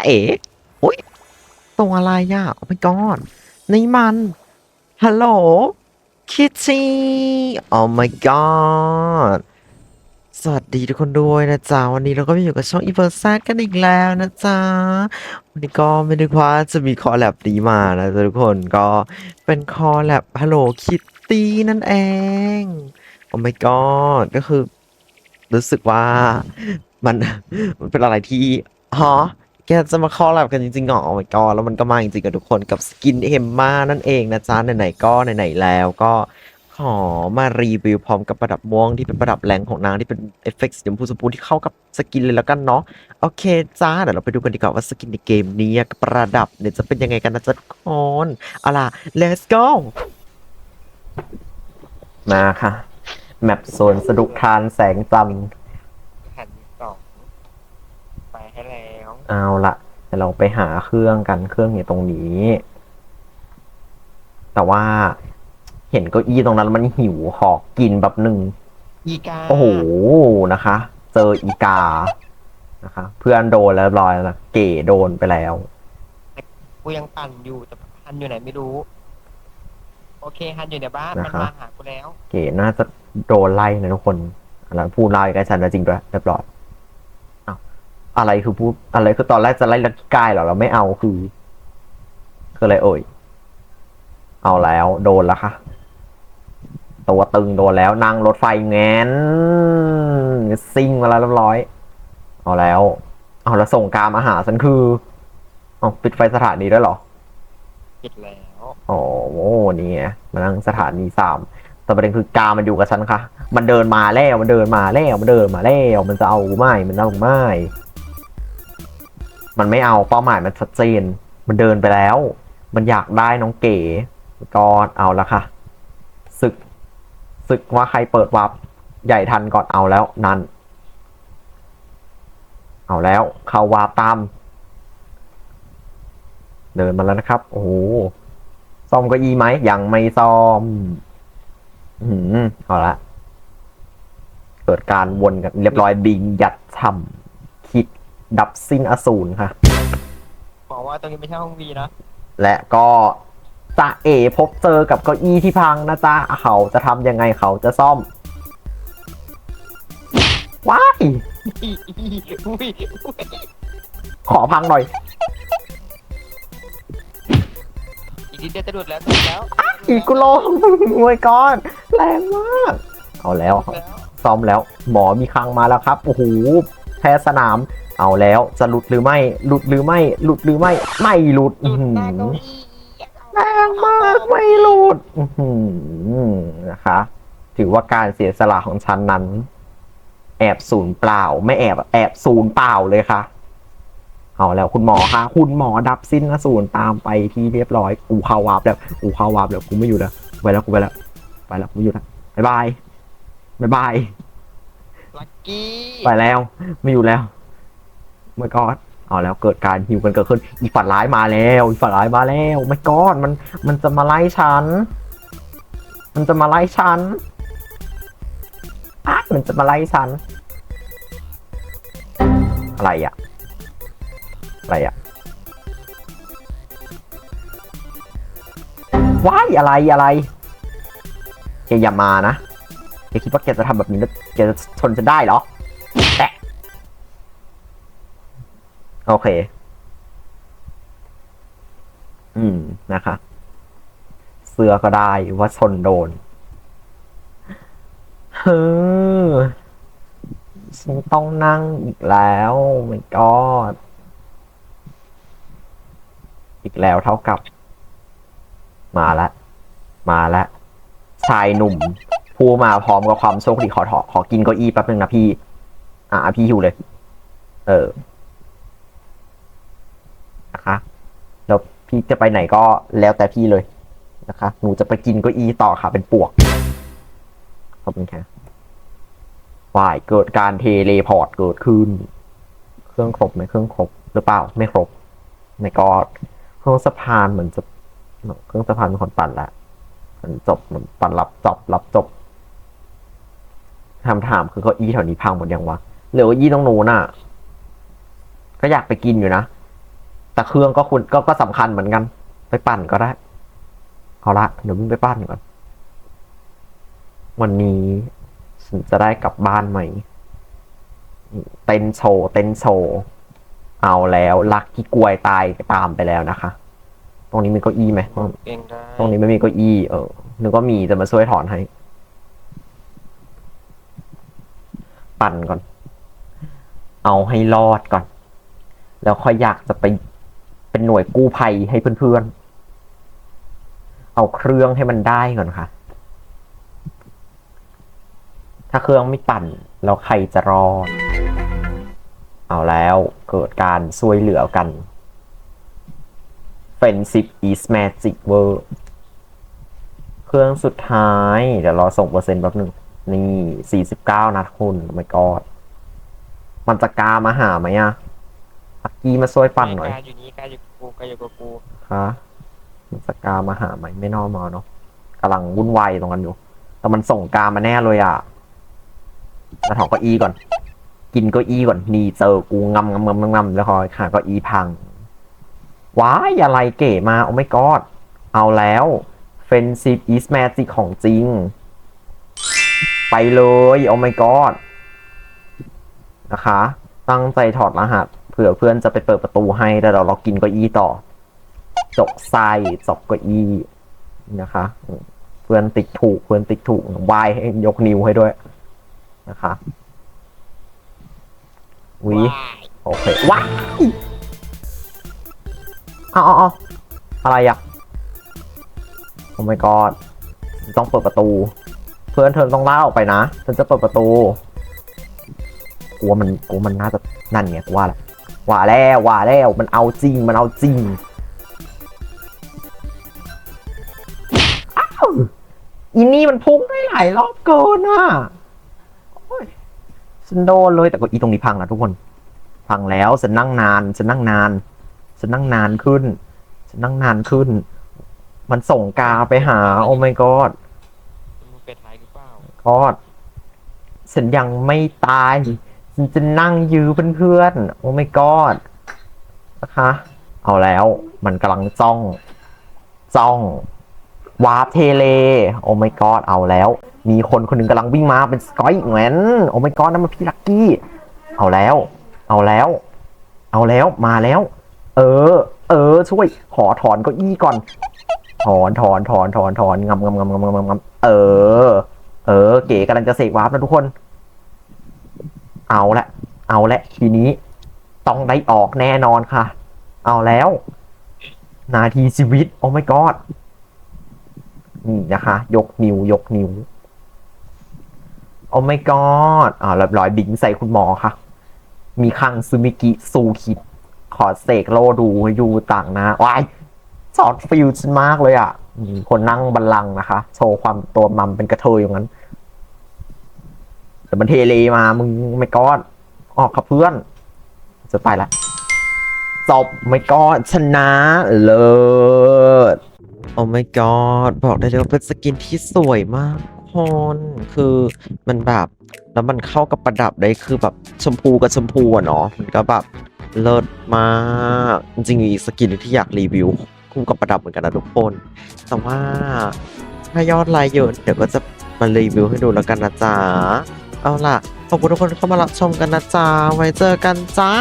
ะเอ๋อุ้ยตัวอะไรอะโอ้ my god นี่มันฮัลโหลคิตตี้โอ้ my god สวัสดีทุกคนด้วยนะจ๊ะ วันนี้เราก็มาอยู่กับช่องอีเวอร์ซักันอีกแล้วนะจ๊ะ วันนี้ก็ไม่นึกว่าจะมีคอแลบนี้มานะจ๊ะทุกคนก็เป็นคอแลบฮัลโหลคิตตี้นั่นเองโอ้ my god ก็คือ รู้สึกว่ามันมันเป็นอะไรที่ฮะ แกจะมาคอลแลบกันจริงๆเหรอโอ้ my god แล้วมันก็มาจริงๆกับทุกคนกับสกินเอมมานั่นเองนะจ๊ะไหนๆก็ไหนๆแล้วก็ขอมารีวิวพร้อมกับประดับม่วงที่เป็นประดับแรงของนางที่เป็นเอฟเฟกต์สีชมพูสมพูที่เข้ากับสกินเลยแล้วกันเนาะโอเคจ้าเดี๋ยวเราไปดูกันดีกว่าว่าสกินในเกมนี้กับประดับเนี่ยจะเป็นยังไงกันนะจ๊ะทุกคนเอาล่ะ let's go มาค่ะ แมปโซนสะดุกทานแสงจันทร์ แผ่นสองไปให้แล้ว เอาละเดี๋ยวเราไปหาเครื่องกันเครื่องอยู่ตรงนี้ แต่ว่าเห็นเก้าอี้ตรงนั้นแล้วมันหิวขอกินแบบหนึ่งอีกาโอ้โหนะคะ เจออีกานะคะ เพื่อนโดนแล้วเรียบร้อยแล้วนะเก๋โดนไปแล้วกูยังปั่นอยู่แต่ฮันอยู่ไหนไม่รู้ โอเคฮันอยู่ในบ้านนะมันครับมาหากูแล้ว เก๋น่าจะโดนไล่นะทุกคนอะไรพูดไล่กับฉันนะจริงด้วยเรียบร้อยอ้าว อะไรคือพูดอะไรคือตอนแรกจะไล่ลักกี้กายเหรอเราไม่เอาคือ คืออะไรเอ่ย เอาแล้วโดนแล้วค่ะตัวตึงโดนแล้วนั่งรถไฟแงนซิ่งมาแล้วเรียบร้อย เอาแล้ว เอาแล้วส่งการมาหาฉันคือเอาปิดไฟสถานีด้วยเหรอปิดแล้วโอ้โหนี่ไงมานั่งสถานีสามแต่ประเด็นคือกามันอยู่กับฉันค่ะ มันเดินมาแล้ว มันเดินมาแล้ว มันเดินมาแล้ว มันจะเอาไม่ มันเอาไม่ มันไม่เอาเป้าหมายมันชัดเจน มันเดินไปแล้ว มันอยากได้น้องเก๋ก็เอาละค่ะศึกศึกว่าใครเปิดวับใหญ่ทันก่อนเอาแล้วนั่น เอาแล้วเข้าวาตาม เดินมาแล้วนะครับ โอ้โหซ่อมก็อีไหมยังไม่ซ่อม อืมเอาละเกิดการวนกันเรียบร้อยบิงยัดช่ำคิดดับสิ้นอสูรค่ะ บอกว่าตรงนี้ไม่ใช่ห้องวีนะ และก็จะเอพบเจอกับเก้าอี้ที่พังนะจ๊ะเขาจะทำยังไงเขาจะซ่อม ว้าย อุ้ยอุ้ยขอพังหน่อย อีกนิดเดียวจะดุดแล้วดุดแล้วอีกกุโลงโอ้ยก้อนแรงมาก เอาแล้ว แล้วซ่อมแล้ว หมอมีคลังมาแล้วครับ โอ้โห แพ้สนาม เอาแล้วจะหลุดหรือไม่ หลุดหรือไม่ หลุดหรือไม่ ไม่หลุดดุดหน้าเก้าอี้แรงมากไม่หลุดนะคะ ถือว่าการเสียสละของฉันนั้น แอบศูนย์เปล่า ไม่แอบแอบศูนย์เปล่าเลยค่ะ เอาแล้วคุณหมอคะคุณหมอดับสิ้นอสูรตามไปที่เรียบร้อยกูเข้าวาร์ปแล้วกูเข้าวาร์ปแล้วกูไม่อยู่แล้วไปแล้วกูไปแล้วไปแล้วกูไม่อยู่แล้วบายบายบายบาย กี้ไปแล้ว ไม่อยู่แล้วเมื่อก่อนเอาแล้วเกิดการหิวกันเกิดขึ้น อีฝันร้ายมาแล้วอีฝันร้ายมาแล้วไม่กอนมันมันจะมาไล่ฉัน มันจะมาไล่ฉันอ้ายมันจะมาไล่ฉัน อะไรอะอะไรอะว้ายอะไรอะไรแกอย่ามานะ แกคิดว่าแกจะทำแบบนี้แล้วแกจะทนจะได้เหรอแตะโอเค อืมนะคะ เสื้อก็ได้ว่าชนโดนเฮ้อฉันต้องนั่งอีกแล้วไม่กอดอีกแล้วเท่ากับ มาล้วมาล้วชายหนุ่ม ผู้มาพร้อมกับความโชคดีขอถอขอกินเก้าอี้แป๊บนึงนะพี่ อ่าพี่หิวเลย เออนะคะแล้วพี่จะไปไหนก็แล้วแต่พี่เลยนะคะ หนูจะไปกินเก้าอี้ต่อค่ะ เป็นปวกขอบคุณค่ะวายเกิดการเทเลพอร์ตเกิดขึ้น เครื่องครบไหมเครื่องครบหรือเปล่าไม่ครบไม่ก็เครื่องสะพานเหมือนจะเครื่องสะพานเป็นคนปั่นละมันจบมันปั่นรับจบรับจบ คำถามคือเก้าอี้แถวนี้พังหมดยังวะเหลือเก้าอี้ตรงนู้นน่ะ ก็อยากไปกินอยู่นะ แต่เครื่องก็คุณก็ก็สำคัญเหมือนกัน ไปปั่นก็ได้ เอาละเดี๋ยวมึงไปปั้นก่อน วันนี้ฉันจะได้กลับบ้านไหม เต้นโชว์เต้นโชว์เอาแล้วลักที่กลวยตายตามไปแล้วนะคะ ตรงนี้มีเก้าอี้ไหมตรงเองได้ตรงนี้ไม่มีเก้าอี้เออนึกว่ามีจะมาช่วยถอนให้ ปั่นก่อน เอาให้รอดก่อน แล้วค่อยอยากจะไปเป็นหน่วยกู้ภัยให้เพื่อนๆ เอาเครื่องให้มันได้ก่อนค่ะ ถ้าเครื่องไม่ปั่นแล้วใครจะรอด เอาแล้วเกิดการช่วยเหลือกัน Friendship is magic w o r เครื่องสุดท้าย เดี๋ยวรอส่งเปอร์เซ็นต์แป๊บหนึ่ง นี่สี่สิบเก้านะคุณไม่กอดมันจะกามาหาไหมอะลักกี้มาช่วยปั่นหน่อยกายอยู่นี่กายอยู่กับกูกายอยู่กับกูคะมันจะกามาหาไหมไม่นอมาเนาะกำลังวุ่นวายตรงนั้นอยู่ แต่มันส่งกามาแน่เลยอะมาถอดเก้าอี้ก่อน กินเก้าอี้ก่อน นี่เจอกูงำงำงำงำงำแล้วคอยขาเก้าอี้พัง ว้ายอะไรเก๋มาโอ้ไม่กอด เอาแล้ว Friendship is magic ของจริง ไปเลยโอ้ไม่กอดนะคะ ตั้งใจถอดรหัส เผื่อเพื่อนจะไปเปิดประตูให้แต่เราเรากินก้าอี้ต่อ จกไส้จกก้าอี้นะคะ เพื่อนติ๊กถูกเพื่อนติ๊กถูกวายให้ยกนิ้วให้ด้วยนะคะวิโอเคว้ายเอาเอาออะไรอะโอ้ my god ต้องเปิดประตู เพื่อนเธอต้องล่าออกไปนะฉันจะเปิดประตูกลัวมันกลัวมันน่าจะนั่นไงกูว่าแหละว่าแล้วว่าแล้วมันเอาจริงมันเอาจริงอ้าวอีนี่มันพุ่งได้หลายรอบเกินอะฉันโดนเลยแต่ก็อีตรงนี้พังนะทุกคน พังแล้วฉันนั่งนานฉันนั่งนานฉันนั่งนานขึ้นฉันนั่งนานขึ้น มันส่งกาไปหา โอ้ my god มึงเป็ด หรือเปล่า god ฉันยังไม่ตาย ฉันจะนั่งยื้อเพื่อนๆ โอ้ my god นะคะ เอาแล้วมันกำลังจ้อง จ้อง วาร์ปเทเล โอ้ my god เอาแล้ว มีคนคนหนึ่งกำลังวิ่งมาเป็นสกอยเหมือนโอ้ my god นั่นมันพี่ลักกี้ เอาแล้ว เอาแล้ว เอาแล้วมาแล้ว เออ เออ ช่วย ขอถอนเก้าอี้ก่อน ถอนถอนถอนถอนถอนงำงำงำงำงำงำเออ อเก๋กำลังจะเสกวาร์ปนะทุกคน เอาละ เอาละทีนี้ ต้องได้ออกแน่นอนค่ะ เอาแล้ว นาทีชีวิต โอ้ my god นี่นะคะ ยกนิ้วยกนิ้ว โอ้ my god อ่าเรียบร้อยบิงใส่คุณหมอค่ะ มีคังซูมิกิซูคิด ขอเสกโลดูอยู่ต่างนะวายชอตฟิลฉันมากเลยอะ คนนั่งบัลลังนะคะ โชว์ความตัวมัมเป็นกระเทยอย่างนั้น แต่มันเทเลมามึงไม่กอดออกกับเพื่อนจะไปละจบไม่กอดชนะเลิศโอ้ my god บอกได้เลยว่าเป็นสกินที่สวยมากคนคือมันแบบแล้วมันเข้ากับประดับได้คือแบบชมพูกับชมพูอะเนาะมันก็แบบเลิศมากจริงๆมีอีกสกินที่อยากรีวิวคู่กับประดับเหมือนกันนะทุกคนแต่ว่าถ้ายอดไลค์เยอะเดี๋ยวก็จะมารีวิวให้ดูแล้วกันนะจ๊ะ เอาล่ะ ขอบคุณทุกคนที่เข้ามารับชมกันนะจ๊ะ ไว้เจอกันจ้า